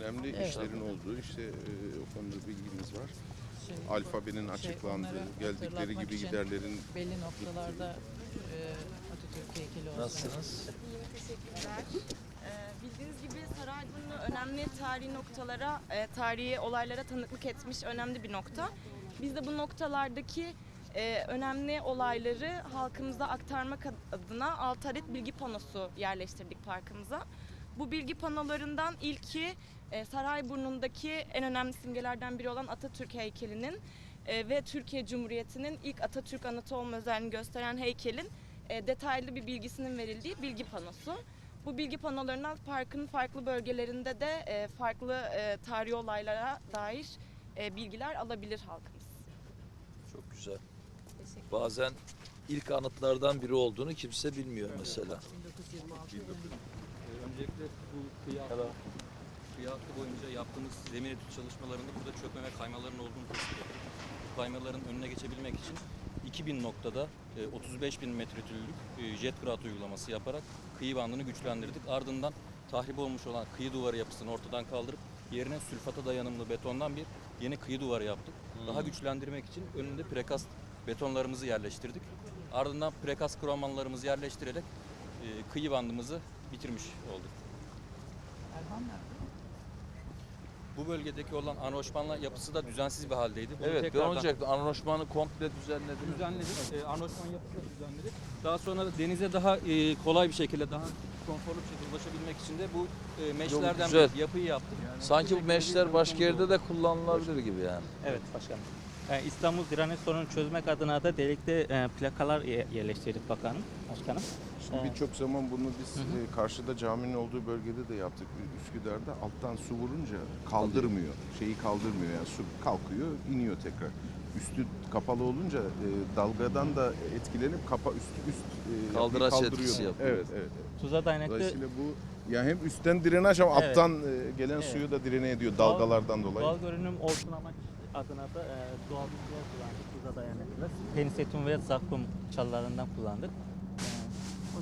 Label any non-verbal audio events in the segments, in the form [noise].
önemli Evet. işlerin olduğu işte e, o konuda bilgimiz var. Şey, Alfabenin şey, açıklandığı, geldikleri gibi giderlerin belli noktalarda e, Atatürk heykeli olsun. Nasılsınız? Teşekkürler. Ee, bildiğiniz gibi Sarayburnu önemli tarihi noktalara, e, tarihi olaylara tanıklık etmiş önemli bir nokta. Biz de bu noktalardaki e, önemli olayları halkımıza aktarmak adına 6 adet bilgi panosu yerleştirdik parkımıza. Bu bilgi panolarından ilki e, Sarayburnu'ndaki en önemli simgelerden biri olan Atatürk heykelinin e, ve Türkiye Cumhuriyeti'nin ilk Atatürk anıtı olma özelliğini gösteren heykelin e, detaylı bir bilgisinin verildiği bilgi panosu. Bu bilgi panolarından parkın farklı bölgelerinde de e, farklı e, tarihi olaylara dair e, bilgiler alabilir halkımız. Çok güzel. Teşekkür Bazen ilk anıtlardan biri olduğunu kimse bilmiyor mesela. 1926 yılında Ee, Öncelikle bu kıyı kıyı hattı boyunca yaptığımız zemin etüt çalışmalarında burada çökme ve kaymaların olduğunu tespit ettik. Bu kaymaların önüne geçebilmek için 2000 noktada e, 35 bin metreküplük e, jet kıraat uygulaması yaparak kıyı bandını güçlendirdik. Ardından tahrip olmuş olan kıyı duvarı yapısını ortadan kaldırıp yerine sülfata dayanımlı betondan bir yeni kıyı duvarı yaptık. Daha güçlendirmek için önünde prekast betonlarımızı yerleştirdik. Ardından prekast kromanlarımızı yerleştirerek e, kıyı bandımızı bitirmiş olduk. Erhan nerede? Bu bölgedeki olan anroşmanla yapısı da düzensiz bir haldeydi. Bunu Evet ben olacaktım. Anroşmanı komple düzenlediniz. düzenledik. E, anroşman yapısı da düzenledik. Daha sonra denize daha e, kolay bir şekilde, daha konforlu bir şekilde ulaşabilmek için de bu e, meşlerden bir yapıyı yaptık. Sanki bu meşler başka yerde de kullanılabilir gibi yani. Evet başkanım. Yani İstanbul direnç sorununu çözmek adına da delikli e, plakalar ye- yerleştirdik bakanım, başkanım. Şimdi Evet. birçok zaman bunu biz e, karşıda caminin olduğu bölgede de yaptık. Üsküdar'da alttan su vurunca kaldırmıyor. Şeyi kaldırmıyor yani su kalkıyor, iniyor tekrar. Üstü kapalı olunca e, dalgadan da etkilenip kapa üst üst e, Kaldıraç etkisi yapıyor. Evet, evet. evet. Tuza dayanıklı Dolayısıyla bu ya hem üstten drenaj ama Evet. alttan e, gelen Evet. suyu da direne ediyor Doğal- dalgalardan dolayı. doğal görünüm olsun amaç adına da e, doğal bitkiler kullandık. Tuza dayanıklı. Penisetum ve zakkum çalılarından kullandık. E, o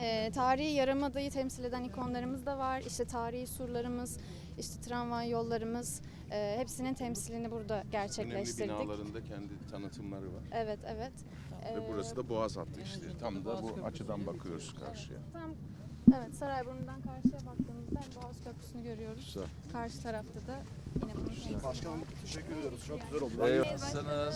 Ee, tarihi Yarımada'yı temsil eden ikonlarımız da var. İşte tarihi surlarımız, işte tramvay yollarımız, e, hepsinin temsilini burada Önemli gerçekleştirdik. binalarında kendi tanıtımları var. Evet, evet. Ve Ee, burası da Boğaz hattı işte. Tam da bu açıdan bakıyoruz karşıya. Tam, evet, Sarayburnu'ndan karşıya baktığımızda hem Boğaz Köprüsü'nü görüyoruz. Güzel. Karşı tarafta da yine bunun temsili var. Teşekkür ediyoruz. Çok güzel oldu. Eyvallah.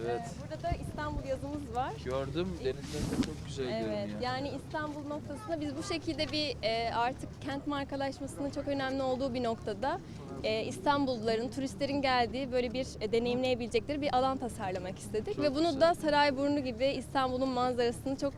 Evet. Ee, Burada da İstanbul yazımız var. Gördüm denizler de çok güzel Evet, görünüyor. yani İstanbul noktasında biz bu şekilde bir e, artık kent markalaşmasının çok önemli olduğu bir noktada e, İstanbulluların, turistlerin geldiği böyle bir e, deneyimleyebilecekleri bir alan tasarlamak istedik. Çok Ve bunu güzel. da Sarayburnu gibi İstanbul'un manzarasını çok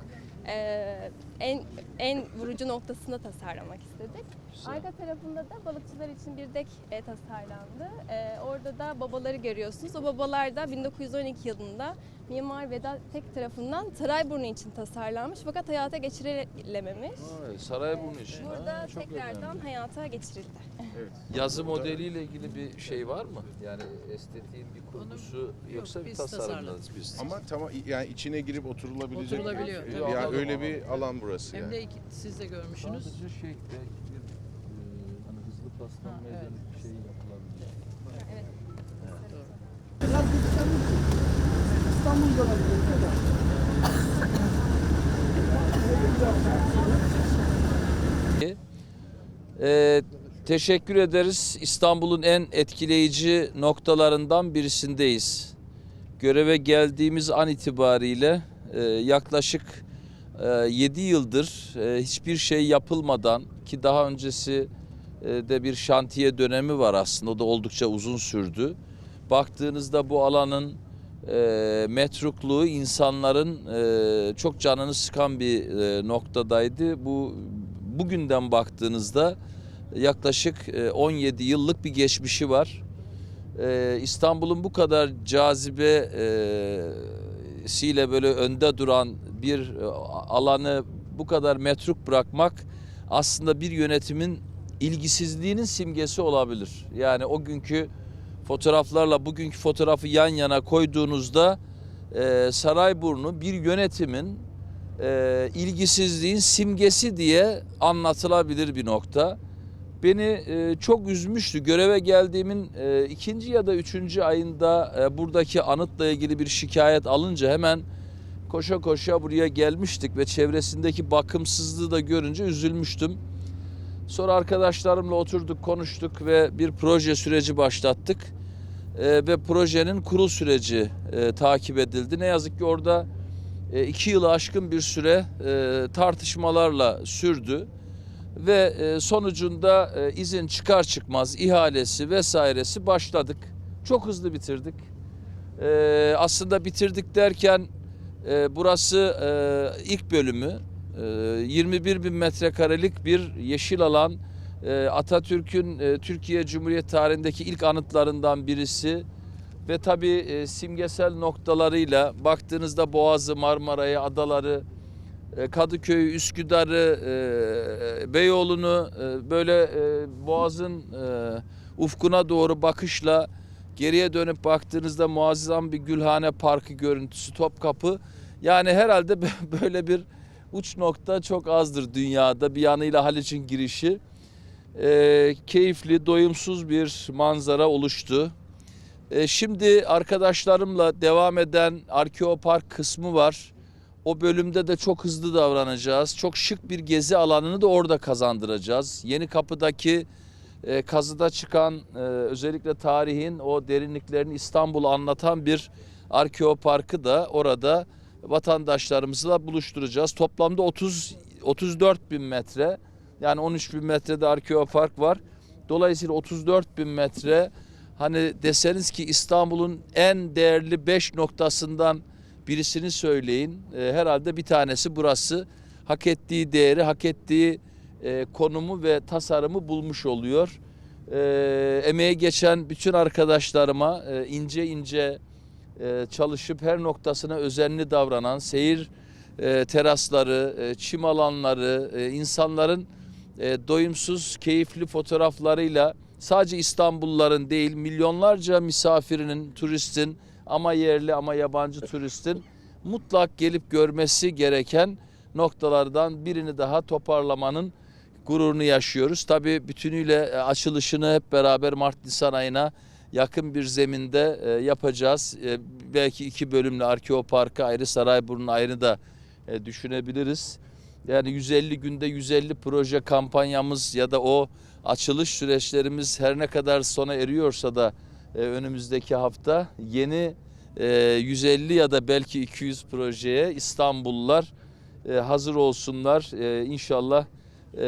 e, en en vurucu noktasında tasarlamak istedik. Güzel. Arka tarafında da balıkçılar için bir dek e, tasarlandı. E, orada da babaları görüyorsunuz. O babalar da 1912 yılında Mimar Vedat Tek tarafından Sarayburnu için tasarlanmış fakat hayata geçirilememiş. Vay, Sarayburnu için. Burada ha, çok tekrardan önemli. hayata geçirildi. [laughs] Yazı modeliyle ilgili bir şey var mı? Yani estetiğin bir kurgusu yok, yoksa bir biz tasarımlarınız tasarladık. biz. Ama tamam yani içine girip oturulabilecek. Oturulabiliyor, bir- tabii. Yani öyle bir alan burası Hem yani. de iki, siz de görmüşsünüz. Sadece şey belki bir e, hani hızlı paslanmaya Ha, evet. dönük bir şey yapılabilir. Evet. Doğru. Ee, teşekkür ederiz. İstanbul'un en etkileyici noktalarından birisindeyiz. Göreve geldiğimiz an itibariyle e, yaklaşık 7 yıldır e, hiçbir şey yapılmadan ki daha öncesi e, de bir şantiye dönemi var aslında o da oldukça uzun sürdü. Baktığınızda bu alanın e, metrukluğu insanların çok canını sıkan bir noktadaydı. Bu bugünden baktığınızda yaklaşık e, 17 yıllık bir geçmişi var. İstanbul'un bu kadar cazibe siyle böyle önde duran bir e, alanı bu kadar metruk bırakmak aslında bir yönetimin ilgisizliğinin simgesi olabilir. Yani o günkü fotoğraflarla bugünkü fotoğrafı yan yana koyduğunuzda e, Sarayburnu bir yönetimin e, ilgisizliğin simgesi diye anlatılabilir bir nokta. Beni e, çok üzmüştü. Göreve geldiğimin e, ikinci ya da üçüncü ayında e, buradaki anıtla ilgili bir şikayet alınca hemen koşa koşa buraya gelmiştik ve çevresindeki bakımsızlığı da görünce üzülmüştüm. Sonra arkadaşlarımla oturduk, konuştuk ve bir proje süreci başlattık. E, ve projenin kurul süreci e, takip edildi. Ne yazık ki orada e, iki yılı aşkın bir süre e, tartışmalarla sürdü ve e, sonucunda e, izin çıkar çıkmaz ihalesi vesairesi başladık. Çok hızlı bitirdik. E, aslında bitirdik derken e, burası e, ilk bölümü e, 21 bin metrekarelik bir yeşil alan. E, Atatürk'ün e, Türkiye Cumhuriyeti tarihindeki ilk anıtlarından birisi ve tabii e, simgesel noktalarıyla baktığınızda Boğazı, Marmara'yı, adaları, e, Kadıköy'ü, Üsküdar'ı, e, Beyoğlu'nu e, böyle e, Boğaz'ın ufkuna doğru bakışla geriye dönüp baktığınızda muazzam bir Gülhane Parkı görüntüsü, Topkapı. Yani herhalde [laughs] böyle bir uç nokta çok azdır dünyada. Bir yanıyla Haliç'in girişi. E, keyifli, doyumsuz bir manzara oluştu. E, şimdi arkadaşlarımla devam eden Arkeopark kısmı var. O bölümde de çok hızlı davranacağız. Çok şık bir gezi alanını da orada kazandıracağız. Yeni kapıdaki e, kazıda çıkan e, özellikle tarihin o derinliklerini İstanbul'u anlatan bir arkeoparkı da orada vatandaşlarımızla buluşturacağız. Toplamda 30 34 bin metre yani 13 bin metrede arkeopark var. Dolayısıyla 34 bin metre hani deseniz ki İstanbul'un en değerli 5 noktasından birisini söyleyin. E, herhalde bir tanesi burası. Hak ettiği değeri, hak ettiği e, konumu ve tasarımı bulmuş oluyor. E, emeği geçen bütün arkadaşlarıma e, ince ince e, çalışıp her noktasına özenli davranan seyir e, terasları, e, çim alanları, e, insanların e, doyumsuz, keyifli fotoğraflarıyla sadece İstanbulluların değil milyonlarca misafirinin, turistin ama yerli ama yabancı turistin mutlak gelip görmesi gereken noktalardan birini daha toparlamanın gururunu yaşıyoruz. Tabii bütünüyle e, açılışını hep beraber Mart-Nisan ayına yakın bir zeminde e, yapacağız. E, belki iki bölümlü Arkeopark'ı ayrı, Sarayburnu ayrı da düşünebiliriz. Yani 150 günde 150 proje kampanyamız ya da o açılış süreçlerimiz her ne kadar sona eriyorsa da önümüzdeki hafta yeni e, 150 ya da belki 200 projeye İstanbullular hazır olsunlar. İnşallah e,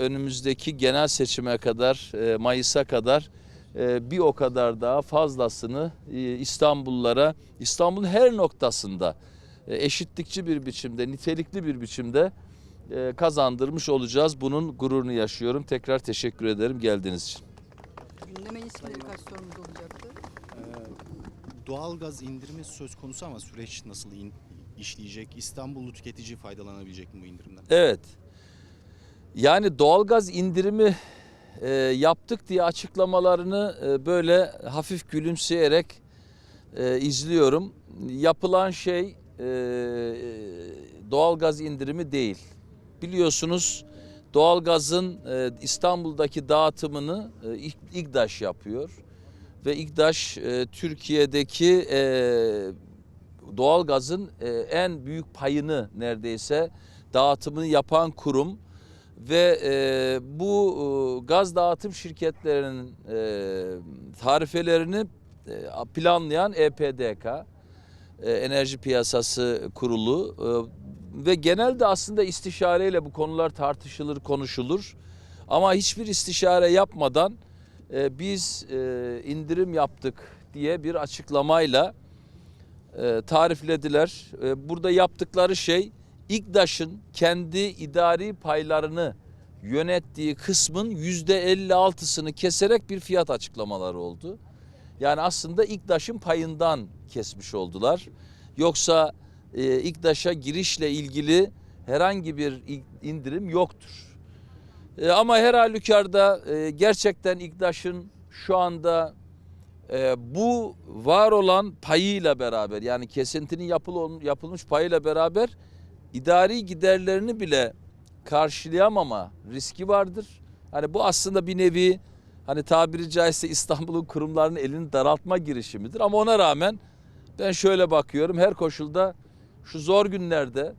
önümüzdeki genel seçime kadar, e, Mayıs'a kadar e, bir o kadar daha fazlasını e, İstanbullulara, İstanbul'un her noktasında e, eşitlikçi bir biçimde, nitelikli bir biçimde e, kazandırmış olacağız. Bunun gururunu yaşıyorum. Tekrar teşekkür ederim geldiğiniz için. Gündeme ilişkin birkaç sorumuz olacaktı. Ee, doğalgaz indirimi söz konusu ama süreç nasıl in- işleyecek? İstanbullu tüketici faydalanabilecek mi bu indirimden? Evet. Yani doğalgaz indirimi e, yaptık diye açıklamalarını e, böyle hafif gülümseyerek e, izliyorum. Yapılan şey e, doğalgaz indirimi değil. Biliyorsunuz doğalgazın e, İstanbul'daki dağıtımını e, İGDAŞ yapıyor. Ve İGDAŞ e, Türkiye'deki e, doğalgazın e, en büyük payını neredeyse dağıtımını yapan kurum ve e, bu e, gaz dağıtım şirketlerinin e, tarifelerini e, planlayan EPDK, e, Enerji Piyasası Kurulu e, ve genelde aslında istişareyle bu konular tartışılır, konuşulur. Ama hiçbir istişare yapmadan e, biz e, indirim yaptık diye bir açıklamayla e, tariflediler. E, burada yaptıkları şey İGDAŞ'ın kendi idari paylarını yönettiği kısmın yüzde 56'sını keserek bir fiyat açıklamaları oldu. Yani aslında İGDAŞ'ın payından kesmiş oldular. Yoksa e, İGDAŞ'a girişle ilgili herhangi bir indirim yoktur. E, ama her halükarda e, gerçekten İGDAŞ'ın şu anda e, bu var olan payıyla beraber yani kesintinin yapıl, yapılmış payıyla beraber idari giderlerini bile karşılayamama riski vardır. Hani bu aslında bir nevi hani tabiri caizse İstanbul'un kurumlarının elini daraltma girişimidir. Ama ona rağmen ben şöyle bakıyorum her koşulda şu zor günlerde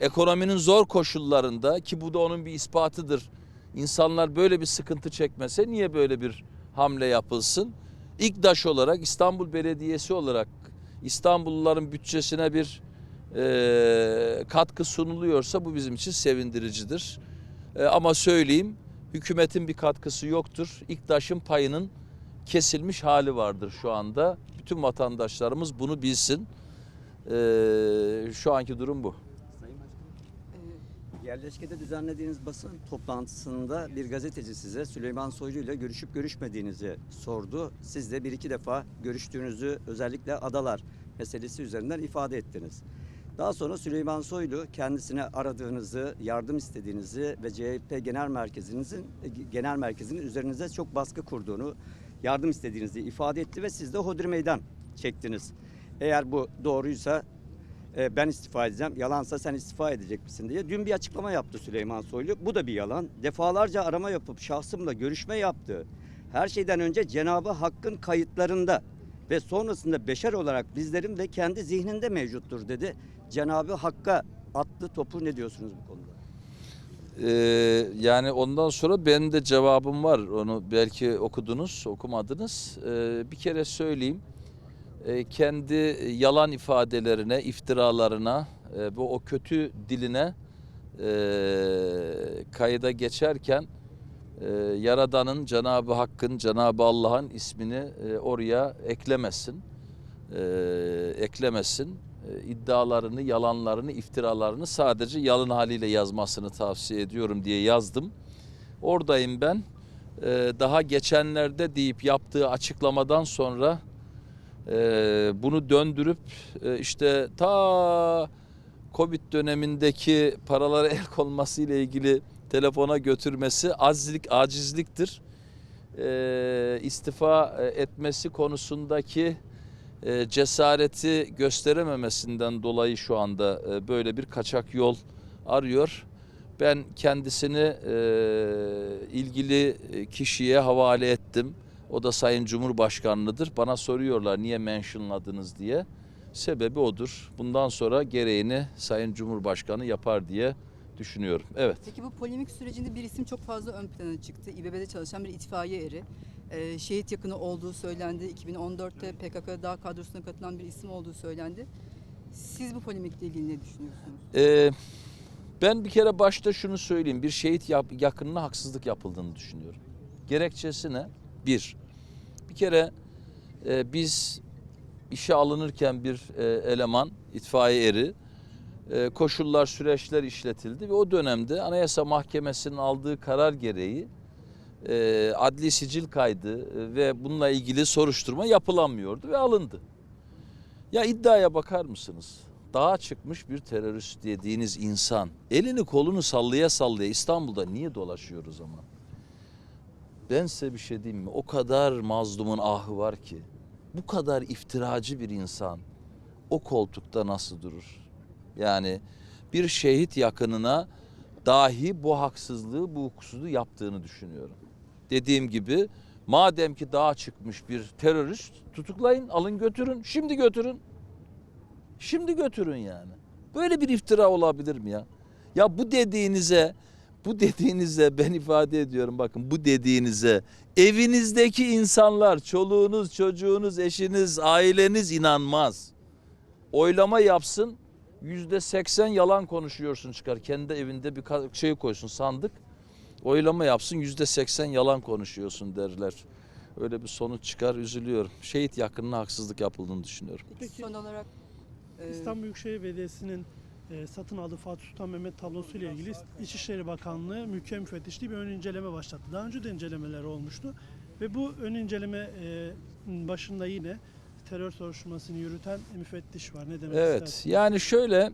ekonominin zor koşullarında ki bu da onun bir ispatıdır. İnsanlar böyle bir sıkıntı çekmese niye böyle bir hamle yapılsın? İktaş olarak İstanbul Belediyesi olarak İstanbulluların bütçesine bir e, katkı sunuluyorsa bu bizim için sevindiricidir. E, ama söyleyeyim hükümetin bir katkısı yoktur. İktaş'ın payının kesilmiş hali vardır şu anda. Bütün vatandaşlarımız bunu bilsin. E, şu anki durum bu. Yerleşkede düzenlediğiniz basın toplantısında bir gazeteci size Süleyman Soylu ile görüşüp görüşmediğinizi sordu. Siz de bir iki defa görüştüğünüzü özellikle adalar meselesi üzerinden ifade ettiniz. Daha sonra Süleyman Soylu kendisine aradığınızı, yardım istediğinizi ve CHP Genel Merkezinizin genel merkezinin üzerinize çok baskı kurduğunu, yardım istediğinizi ifade etti ve siz de hodri meydan çektiniz. Eğer bu doğruysa e, ben istifa edeceğim. Yalansa sen istifa edecek misin diye. Dün bir açıklama yaptı Süleyman Soylu. Bu da bir yalan. Defalarca arama yapıp şahsımla görüşme yaptı. Her şeyden önce Cenabı Hakk'ın kayıtlarında ve sonrasında beşer olarak bizlerin de kendi zihninde mevcuttur dedi. Cenabı Hakk'a attı topu ne diyorsunuz bu konuda? Ee, yani ondan sonra benim de cevabım var. Onu belki okudunuz, okumadınız. Ee, bir kere söyleyeyim. Ee, kendi yalan ifadelerine, iftiralarına, e, bu o kötü diline e, kayıda geçerken e, Yaradan'ın, Cenab-ı Hakk'ın, Cenab-ı Allah'ın ismini e, oraya eklemesin. E, eklemesin. E, iddialarını, yalanlarını, iftiralarını sadece yalın haliyle yazmasını tavsiye ediyorum diye yazdım. Oradayım ben. E, daha geçenlerde deyip yaptığı açıklamadan sonra e, bunu döndürüp işte ta Covid dönemindeki paralara el konması ile ilgili telefona götürmesi azizlik, acizliktir. İstifa etmesi konusundaki e, cesareti gösterememesinden dolayı şu anda e, böyle bir kaçak yol arıyor. Ben kendisini e, ilgili kişiye havale ettim. O da Sayın Cumhurbaşkanlıdır. Bana soruyorlar niye mentionladınız diye. Sebebi odur. Bundan sonra gereğini Sayın Cumhurbaşkanı yapar diye düşünüyorum. Evet. Peki bu polemik sürecinde bir isim çok fazla ön plana çıktı. İBB'de çalışan bir itfaiye eri. Ee, şehit yakını olduğu söylendi. 2014'te PKK dağ kadrosuna katılan bir isim olduğu söylendi. Siz bu polemikle ilgili ne düşünüyorsunuz? Ee, ben bir kere başta şunu söyleyeyim. Bir şehit yakınına haksızlık yapıldığını düşünüyorum. Gerekçesi ne? Bir, bir kere e, biz işe alınırken bir e, eleman, itfaiye eri, e, koşullar, süreçler işletildi ve o dönemde Anayasa Mahkemesi'nin aldığı karar gereği e, adli sicil kaydı ve bununla ilgili soruşturma yapılamıyordu ve alındı. Ya iddiaya bakar mısınız? Dağa çıkmış bir terörist dediğiniz insan elini kolunu sallaya sallaya İstanbul'da niye dolaşıyor o zaman? Ben size bir şey diyeyim mi? O kadar mazlumun ahı var ki. Bu kadar iftiracı bir insan o koltukta nasıl durur? Yani bir şehit yakınına dahi bu haksızlığı, bu hukuksuzluğu yaptığını düşünüyorum. Dediğim gibi madem ki dağa çıkmış bir terörist tutuklayın, alın götürün, şimdi götürün. Şimdi götürün yani. Böyle bir iftira olabilir mi ya? Ya bu dediğinize, bu dediğinize ben ifade ediyorum bakın bu dediğinize evinizdeki insanlar, çoluğunuz, çocuğunuz, eşiniz, aileniz inanmaz. Oylama yapsın, yüzde seksen yalan konuşuyorsun çıkar. Kendi evinde bir şey koysun sandık. Oylama yapsın yüzde seksen yalan konuşuyorsun derler. Öyle bir sonuç çıkar üzülüyorum. Şehit yakınına haksızlık yapıldığını düşünüyorum. Peki son olarak e, İstanbul Büyükşehir Belediyesi'nin e, satın aldığı Fatih Sultan Mehmet tablosu ile ilgili İçişleri Bakanlığı mülkiye müfettişliği bir ön inceleme başlattı. Daha önce de incelemeler olmuştu ve bu ön inceleme e, başında yine terör soruşturmasını yürüten müfettiş var. Ne demek Evet istersiniz? yani şöyle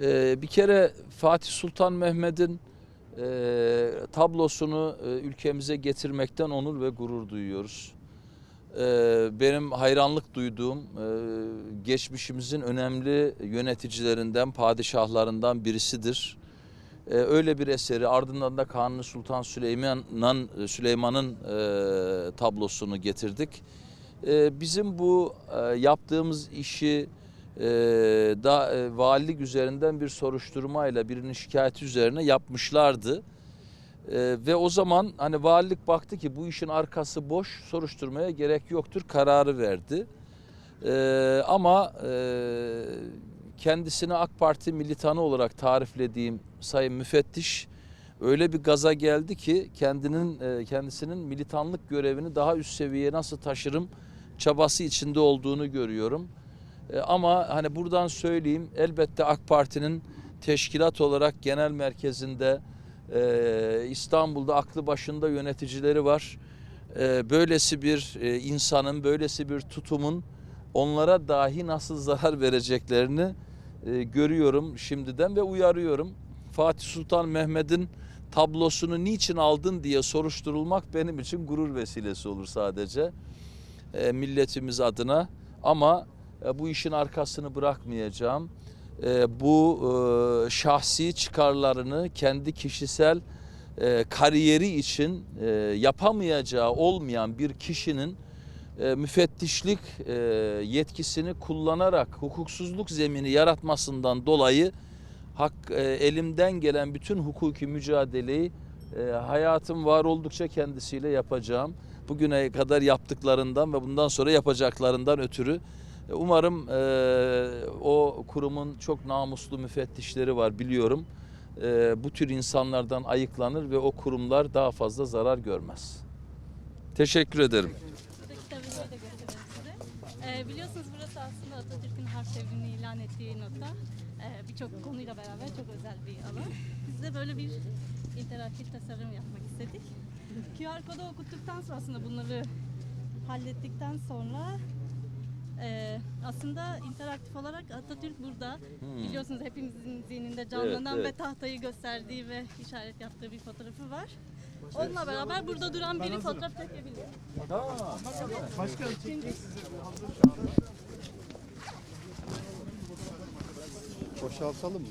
e, bir kere Fatih Sultan Mehmet'in e, tablosunu e, ülkemize getirmekten onur ve gurur duyuyoruz. Ee, benim hayranlık duyduğum e, geçmişimizin önemli yöneticilerinden, padişahlarından birisidir. Ee, öyle bir eseri ardından da Kanuni Sultan Süleyman'ın Süleyman'ın e, tablosunu getirdik. Ee, bizim bu e, yaptığımız işi e, da e, valilik üzerinden bir soruşturmayla birinin şikayeti üzerine yapmışlardı. Ee, ve o zaman hani valilik baktı ki bu işin arkası boş, soruşturmaya gerek yoktur kararı verdi. Ee, ama e, kendisini AK Parti militanı olarak tariflediğim Sayın Müfettiş öyle bir gaza geldi ki kendinin e, kendisinin militanlık görevini daha üst seviyeye nasıl taşırım çabası içinde olduğunu görüyorum. E, ama hani buradan söyleyeyim elbette AK Parti'nin teşkilat olarak genel merkezinde ee, İstanbul'da aklı başında yöneticileri var. Ee, böylesi bir e, insanın, böylesi bir tutumun onlara dahi nasıl zarar vereceklerini e, görüyorum şimdiden ve uyarıyorum. Fatih Sultan Mehmet'in tablosunu niçin aldın diye soruşturulmak benim için gurur vesilesi olur sadece. E, milletimiz adına ama e, bu işin arkasını bırakmayacağım e, bu e, şahsi çıkarlarını kendi kişisel e, kariyeri için e, yapamayacağı olmayan bir kişinin e, müfettişlik e, yetkisini kullanarak hukuksuzluk zemini yaratmasından dolayı hak e, elimden gelen bütün hukuki mücadeleyi e, hayatım var oldukça kendisiyle yapacağım. Bugüne kadar yaptıklarından ve bundan sonra yapacaklarından ötürü e, Umarım e, o kurumun çok namuslu müfettişleri var biliyorum. E, bu tür insanlardan ayıklanır ve o kurumlar daha fazla zarar görmez. Teşekkür ederim. Biliyorsunuz burası aslında Atatürk'ün harf devrini ilan ettiği nokta. Ee, Birçok konuyla beraber çok özel bir alan. Biz de böyle bir interaktif tasarım yapmak istedik. QR kodu okuttuktan sonra aslında bunları hallettikten sonra e, aslında interaktif olarak Atatürk burada. Biliyorsunuz hepimizin zihninde canlanan evet. ve tahtayı gösterdiği ve işaret yaptığı bir fotoğrafı var. Onunla beraber burada duran biri fotoğraf çekebiliyor. Boşaltalım mı?